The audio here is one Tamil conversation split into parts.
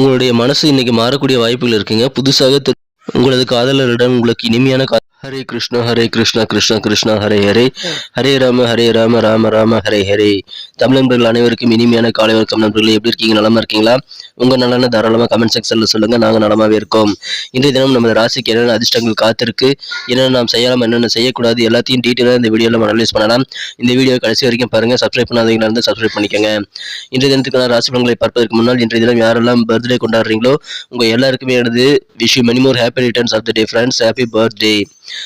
உங்களுடைய மனசு இன்னைக்கு மாறக்கூடிய வாய்ப்புகள் இருக்குங்க. புதுசாக உங்களது காதலரிடம் உங்களுக்கு இனிமையான ஹரே கிருஷ்ணா ஹரே கிருஷ்ணா கிருஷ்ணா கிருஷ்ணா ஹரே ஹரே ஹரே ராம ஹரே ராம ராம ராம ஹரே ஹரே தமிழ் நண்பர்கள் அனைவருக்கும் இனிமையான காலை வணக்கம் நண்பர்கள். எப்படி இருக்கீங்க? நலமா இருக்கீங்களா? உங்க நலன தாராளமா கமெண்ட் செக்ஷன்ல சொல்லுங்க. நாங்க நலமாவே இருக்கோம். இன்றைய தினம் நமது ராசிக்கு என்னென்ன அதிர்ஷ்டங்கள் காத்திருக்கு? என்னென்ன நாம் செய்யலாம் என்னென்ன செய்யக்கூடாது? எல்லாத்தையும் டீட்டெயிலாக இந்த வீடியோவில் நம்ம அனலைஸ் பண்ணலாம். இந்த வீடியோ கடைசி வரைக்கும் பாருங்க. சப்ஸ்கிரைப் பண்ணாதீங்களா இருந்தால் சப்ஸ்கிரைப் பண்ணிக்கோங்க. இன்றைய தினத்துக்கான ராசி பலன்களை பார்ப்பதற்கு முன்னால் இன்றைய தினம் யாரெல்லாம் பர்த்டே கொண்டாடுறீங்களோ உங்க எல்லாருக்குமே எனது wish you many more happy returns of the day friends happy birthday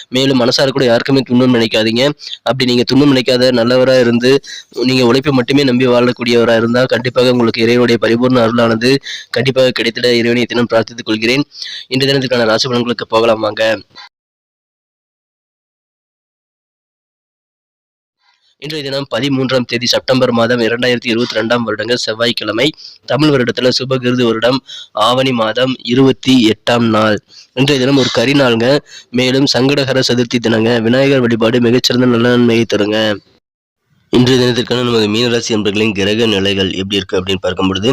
மேலும் மனசார கூட யாருக்குமே துன்பம் நினைக்காதீங்க. அப்படி நீங்க துன்பம் நினைக்காத நல்லவரா இருந்து நீங்க உழைப்பை மட்டுமே நம்பி வாழக்கூடியவரா இருந்தா கண்டிப்பாக உங்களுக்கு இறைவனுடைய பரிபூர்ண அருளானது கண்டிப்பாக கிடைத்திட இறைவனை தினம் பிரார்த்தித்துக் கொள்கிறேன். இன்றைய தினத்துக்கான ராசி பலன்களுக்கு போகலாம் வாங்க. இன்றைய தினம் பதிமூன்றாம் தேதி செப்டம்பர் மாதம் இரண்டாயிரத்தி இருபத்தி ரெண்டாம் வருடங்கள் செவ்வாய்க்கிழமை. தமிழ் வருடத்துல சுபகிருது வருடம் ஆவணி மாதம் இருபத்தி எட்டாம் நாள். இன்றைய தினம் ஒரு கரி நாளுங்க. மேலும் சங்கடகர சதுர்த்தி தினங்க. விநாயகர் வழிபாடு மிகச்சிறந்த நல்ல நன்மையை தருங்க. இன்றைய தினத்திற்கான நமது மீனராசி என்பர்களின் கிரக நிலைகள் எப்படி இருக்கு அப்படின்னு பார்க்கும் பொழுது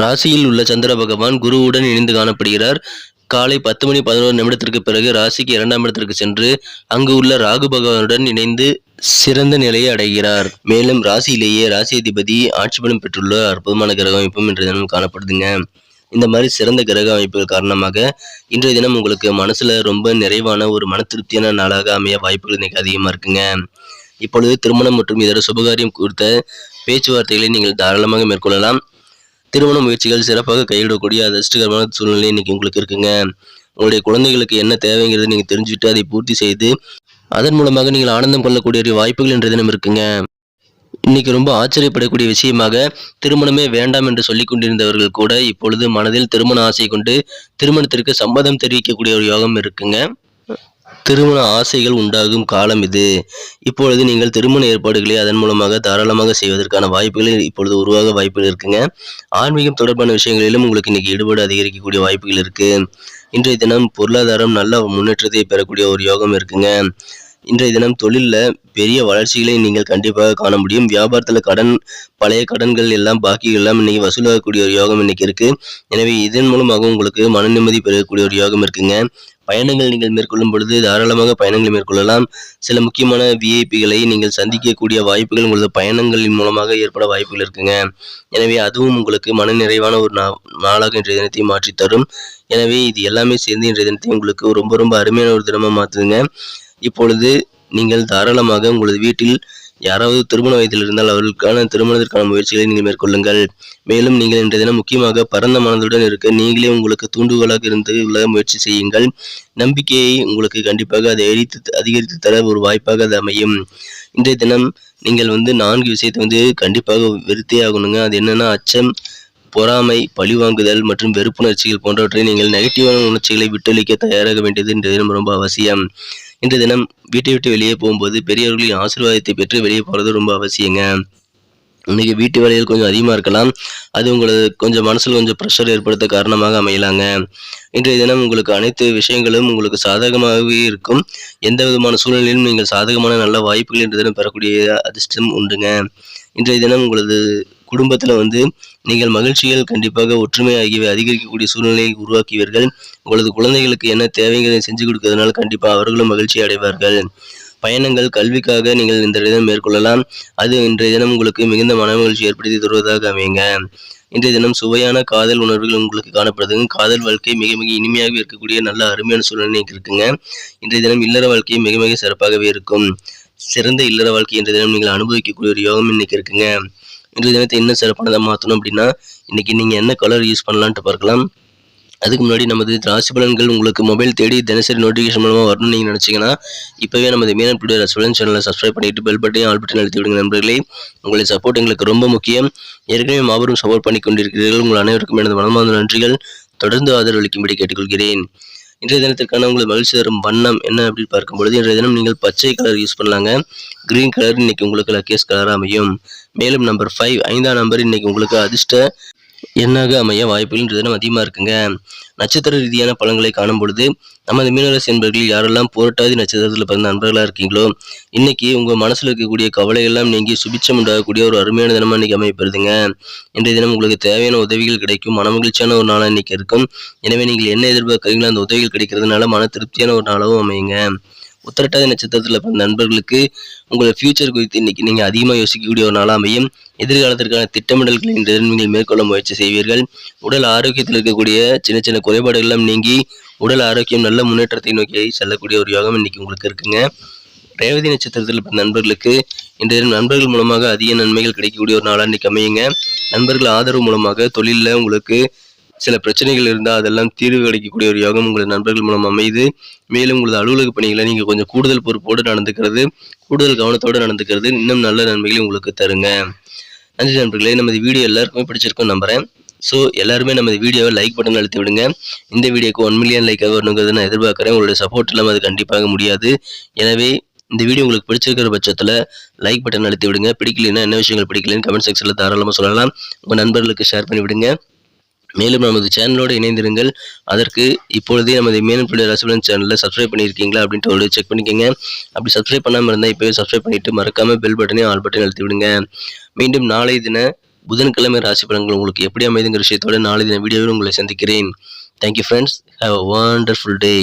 ராசியில் உள்ள சந்திர பகவான் குருவுடன் இணைந்து காணப்படுகிறார். காலை பத்து மணி பதினோரு நிமிடத்திற்கு பிறகு ராசிக்கு இரண்டாம் இடத்திற்கு சென்று அங்கு உள்ள ராகு பகவானுடன் இணைந்து சிறந்த நிலையை அடைகிறார். மேலும் ராசியிலேயே ராசி அதிபதி ஆட்சி பலம் பெற்றுள்ள அற்புதமான கிரக அமைப்பும் இன்றைய தினம் காணப்படுதுங்க. இந்த மாதிரி சிறந்த கிரக அமைப்புகள் காரணமாக இன்றைய தினம் உங்களுக்கு மனசுல ரொம்ப நிறைவான ஒரு மன திருப்தியான நாளாக அமைய வாய்ப்புகள் இன்னைக்கு அதிகமா இருக்குங்க. இப்பொழுது திருமணம் மற்றும் இதர சுபகாரியம் குறித்த பேச்சுவார்த்தைகளை நீங்கள் தாராளமாக மேற்கொள்ளலாம். திருமண முயற்சிகள் சிறப்பாக கையிடக்கூடிய அதிர்ஷ்டகரமான சூழ்நிலை இன்னைக்கு உங்களுக்கு இருக்குங்க. உங்களுடைய குழந்தைகளுக்கு என்ன தேவைங்கிறது நீங்கள் தெரிஞ்சுட்டு அதை பூர்த்தி செய்து அதன் மூலமாக நீங்கள் ஆனந்தம் கொள்ளக்கூடிய ஒரு வாய்ப்புகள் இன்றைய தினம் இருக்குங்க. இன்னைக்கு ரொம்ப ஆச்சரியப்படக்கூடிய விஷயமாக திருமணமே வேண்டாம் என்று சொல்லிக் கொண்டிருந்தவர்கள் கூட இப்பொழுது மனதில் திருமண ஆசை கொண்டு திருமணத்திற்கு சம்மதம் தெரிவிக்கக்கூடிய ஒரு யோகம் இருக்குங்க. திருமண ஆசைகள் உண்டாகும் காலம் இது. இப்பொழுது நீங்கள் திருமண ஏற்பாடுகளை அதன் மூலமாக தாராளமாக செய்வதற்கான வாய்ப்புகள் இப்பொழுது உருவாக வாய்ப்புகள் இருக்குங்க. ஆன்மீகம் தொடர்பான விஷயங்களிலும் உங்களுக்கு இன்னைக்கு ஈடுபாடு அதிகரிக்கக்கூடிய வாய்ப்புகள் இருக்கு. இன்றைய தினம் பொருளாதாரம் நல்ல முன்னேற்றத்தை பெறக்கூடிய ஒரு யோகம் இருக்குங்க. இன்றைய தினம் தொழிலில் பெரிய வளர்ச்சிகளை நீங்கள் கண்டிப்பாக காண முடியும். வியாபாரத்தில் கடன் பழைய கடன்கள் எல்லாம் பாக்கிகள் எல்லாம் இன்னைக்கு வசூலாகக்கூடிய ஒரு யோகம் இன்னைக்கு இருக்கு. எனவே இதன் மூலமாக உங்களுக்கு மன நிம்மதி பெறக்கூடிய ஒரு யோகம் இருக்குங்க. பயணங்கள் நீங்கள் மேற்கொள்ளும் பொழுது தாராளமாக பயணங்களை மேற்கொள்ளலாம். சில முக்கியமான விஐபிகளை நீங்கள் சந்திக்கக்கூடிய வாய்ப்புகள் உங்களது பயணங்களின் மூலமாக ஏற்பட வாய்ப்புகள் இருக்குங்க. எனவே அதுவும் உங்களுக்கு மன நிறைவான ஒரு நா நாளாக இன்றைய தினத்தை மாற்றி தரும் எனவே இது எல்லாமே சேர்ந்து இன்றைய தினத்தை உங்களுக்கு ரொம்ப ரொம்ப அருமையான ஒரு தினமாக மாற்றுதுங்க இப்பொழுது நீங்கள் தாராளமாக உங்களது வீட்டில் யாராவது திருமண வயதில் இருந்தால் அவர்களுக்கான திருமணத்திற்கான முயற்சிகளை நீங்கள் மேற்கொள்ளுங்கள். மேலும் நீங்கள் இன்றைய தினம் முக்கியமாக பரந்த மனதுடன் இருக்க நீங்களே உங்களுக்கு தூண்டுகோலாக இருந்து உள்ள முயற்சி செய்யுங்கள். நம்பிக்கையை உங்களுக்கு கண்டிப்பாக அதை அழித்து அதிகரித்து தர ஒரு வாய்ப்பாக அது அமையும். இன்றைய தினம் நீங்கள் வந்து நான்கு விஷயத்தை வந்து கண்டிப்பாக வெறுத்தே ஆகணுங்க. அது என்னன்னா அச்சம் பொறாமை பழிவாங்குதல் மற்றும் வெறுப்புணர்ச்சிகள் போன்றவற்றை நீங்கள் நெகட்டிவான உணர்ச்சிகளை விட்டொழிக்க தயாராக வேண்டியது இன்றைய தினம் ரொம்ப அவசியம். இன்றைய தினம் வீட்டை விட்டு வெளியே போகும்போது பெரியவர்களின் ஆசீர்வாதத்தை பெற்று வெளியே போகிறது ரொம்ப அவசியங்க. இன்னைக்கு வீட்டு வேலைகள் கொஞ்சம் அதிகமாக இருக்கலாம். அது உங்களது கொஞ்சம் மனசில் கொஞ்சம் ப்ரெஷர் ஏற்படுத்த காரணமாக அமையலாங்க. இன்றைய தினம் உங்களுக்கு அனைத்து விஷயங்களும் உங்களுக்கு சாதகமாகவே இருக்கும். எந்த விதமான சூழ்நிலையிலும் நீங்கள் சாதகமான நல்ல வாய்ப்புகள் இன்றைய தினம் பெறக்கூடிய அதிர்ஷ்டம் உண்டுங்க. இன்றைய தினம் உங்களது குடும்பத்தில் வந்து நீங்கள் மகிழ்ச்சிகள் கண்டிப்பாக ஒற்றுமை ஆகியவை அதிகரிக்கக்கூடிய சூழ்நிலையை உருவாக்குவீர்கள் உங்களது குழந்தைகளுக்கு என்ன தேவைங்கிறதை செஞ்சு கொடுக்கறதுனால கண்டிப்பாக அவர்களும் மகிழ்ச்சி அடைவார்கள். பயணங்கள் கல்விக்காக நீங்கள் இந்த தினம் மேற்கொள்ளலாம். அது இன்றைய தினம் உங்களுக்கு மிகுந்த மன மகிழ்ச்சி ஏற்படுத்தி தருவதாக அமையுங்க. இன்றைய தினம் சுவையான காதல் உணர்வுகள் உங்களுக்கு காணப்படுதுங்க. காதல் வாழ்க்கை மிக மிக இனிமையாக இருக்கக்கூடிய நல்ல அருமையான சூழ்நிலை இருக்குங்க. இன்றைய தினம் இல்லற வாழ்க்கை மிக மிக சிறப்பாகவே இருக்கும். சிறந்த இல்லற வாழ்க்கை இன்றைய தினம் நீங்கள் அனுபவிக்கக்கூடிய ஒரு யோகம் இன்னைக்கு இருக்குங்க. இன்றைய தினத்தை இன்னும் சிறப்பானதாக மாற்றணும் அப்படின்னா இன்றைக்கி நீங்கள் என்ன கலர் யூஸ் பண்ணலான்ட்டு பார்க்கலாம். அதுக்கு முன்னாடி நமது ராசி பலன்கள் உங்களுக்கு மொபைல் தேடி தினசரி நோட்டிஃபிகேஷன் மூலமாக வரணும்னு நீங்கள் நினச்சிங்கன்னா இப்போவே நமது மீனன் டுடே ரசபலன் சேனலை சப்ஸ்கிரைப் பண்ணிட்டு பெல் பட்டையும் ஆல் பட்டன் அழுத்தி விடுங்க நண்பர்களே. உங்களுடைய சப்போர்ட் எங்களுக்கு ரொம்ப முக்கியம். ஏற்கனவே மாபெரும் சப்போர்ட் பண்ணி கொண்டிருக்கிறீர்கள். உங்கள் அனைவருக்கும் எனது மனமார்ந்த நன்றிகள். தொடர்ந்து ஆதரவளிக்கும்படி கேட்டுக்கொள்கிறேன். இன்றைய தினத்திற்கான உங்களுக்கு மகிழ்ச்சி தரும் வண்ணம் என்ன அப்படின்னு பார்க்கும்பொழுது இன்றைய தினம் நீங்கள் பச்சை கலர் யூஸ் பண்ணலாங்க. கிரீன் கலர் இன்னைக்கு உங்களுக்கு லக்கேஸ் கலராக அமையும். மேலும் நம்பர் ஃபைவ் ஐந்தாம் நம்பர் இன்னைக்கு உங்களுக்கு அதிர்ஷ்ட எண்ணாக அமைய வாய்ப்புகள் இன்றைய தினம் அதிகமாக இருக்குங்க. நட்சத்திர ரீதியான பலன்களை காணும் பொழுது நமது மீனராசி என்பவர்கள் யாரெல்லாம் போராட்டாதி நட்சத்திரத்தில் பிறந்த நண்பர்களாக இருக்கீங்களோ இன்னைக்கு உங்கள் மனசில் இருக்கக்கூடிய கவலை எல்லாம் நீங்கி சுபிச்சம் உண்டாகக்கூடிய ஒரு அருமையான தினமாக இன்னைக்கு அமையப்படுதுங்க இன்றைய தினம் உங்களுக்கு தேவையான உதவிகள் கிடைக்கும். மன மகிழ்ச்சியான ஒரு நாளாக இன்னைக்கு இருக்கும். எனவே நீங்கள் என்ன எதிர்பார்க்குறீங்களோ அந்த உதவிகள் கிடைக்கிறதுனால மன திருப்தியான ஒரு நாளாகவும் அமையுங்க. உத்திரட்டாதி நட்சத்திரத்தில் பிறந்த நண்பர்களுக்கு உங்களோட ஃபியூச்சர் குறித்து இன்னைக்கு நீங்கள் அதிகமாக யோசிக்கக்கூடிய ஒரு நாளாக அமையும். எதிர்காலத்திற்கான திட்டமிடல்களை இன்று நீங்கள் மேற்கொள்ள முயற்சி செய்வீர்கள். உடல் ஆரோக்கியத்தில் இருக்கக்கூடிய சின்ன சின்ன குறைபாடுகளெல்லாம் நீங்கி உடல் ஆரோக்கியம் நல்ல முன்னேற்றத்தை நோக்கி செல்லக்கூடிய ஒரு யோகம் இன்னைக்கு உங்களுக்கு இருக்குங்க. ரேவதி நட்சத்திரத்தில் பிறந்த நண்பர்களுக்கு இன்றைய நண்பர்கள் மூலமாக அதிக நன்மைகள் கிடைக்கக்கூடிய ஒரு நாளாக இன்னைக்கு அமையுங்க. நண்பர்கள் ஆதரவு மூலமாக தொழிலில் உங்களுக்கு சில பிரச்சனைகள் இருந்தால் அதெல்லாம் தீர்வு கிடைக்கக்கூடிய ஒரு யோகம் உங்களது நண்பர்கள் மூலம் அமையுது. மேலும் உங்களது அலுவலக பணிகளை நீங்கள் கொஞ்சம் கூடுதல் பொறுப்போடு நடந்துக்கிறது கூடுதல் கவனத்தோடு நடந்துக்கிறது இன்னும் நல்ல நன்மைகளை உங்களுக்கு தருங்க. நன்றி நண்பர்களே நமது வீடியோ எல்லாருக்குமே பிடிச்சிருக்கும் நம்புகிறேன் ஸோ எல்லாருமே நமது வீடியோவை லைக் பட்டன் அழுத்தி விடுங்க. இந்த வீடியோக்கு ஒன் மில்லியன் லைக் வரணுங்கிறது நான் எதிர்பார்க்குறேன். உங்களுடைய சப்போர்ட் இல்லாமல் அது கண்டிப்பாக முடியாது. எனவே இந்த வீடியோ உங்களுக்கு பிடிச்சிருக்கிற பட்சத்தில் லைக் பட்டன் அழுத்தி விடுங்க. பிடிக்கலைன்னா என்ன விஷயங்கள் பிடிக்கலன்னு கமெண்ட் செக்ஷனில் தாராளமாக சொல்லலாம். உங்கள் நண்பர்களுக்கு ஷேர் பண்ணி விடுங்க மேலும் நமது சேனலோடு இணைந்திருங்கள். அதற்கு இப்பொழுதே நமது மேனப்பிள்ளை ரசிபலன் சேனலில் சப்ஸ்கிரைப் பண்ணியிருக்கீங்களா அப்படின்ட்டு ஒரு செக் பண்ணிக்கோங்க. அப்படி சப்ஸ்கிரைப் பண்ணாமல் இருந்தால் இப்போவே சப்ஸ்கிரைப் பண்ணிவிட்டு மறக்காமல் பெல் பட்டனையும் ஆல் பட்டனையும் அழுத்தி விடுங்க மீண்டும் நாளை தின புதன்கிழமை ராசி பலன்கள் உங்களுக்கு எப்படி அமைதுங்கிற விஷயத்தோட நாளை தின வீடியோவில் உங்களை சந்திக்கிறேன். Thank you friends have a wonderful day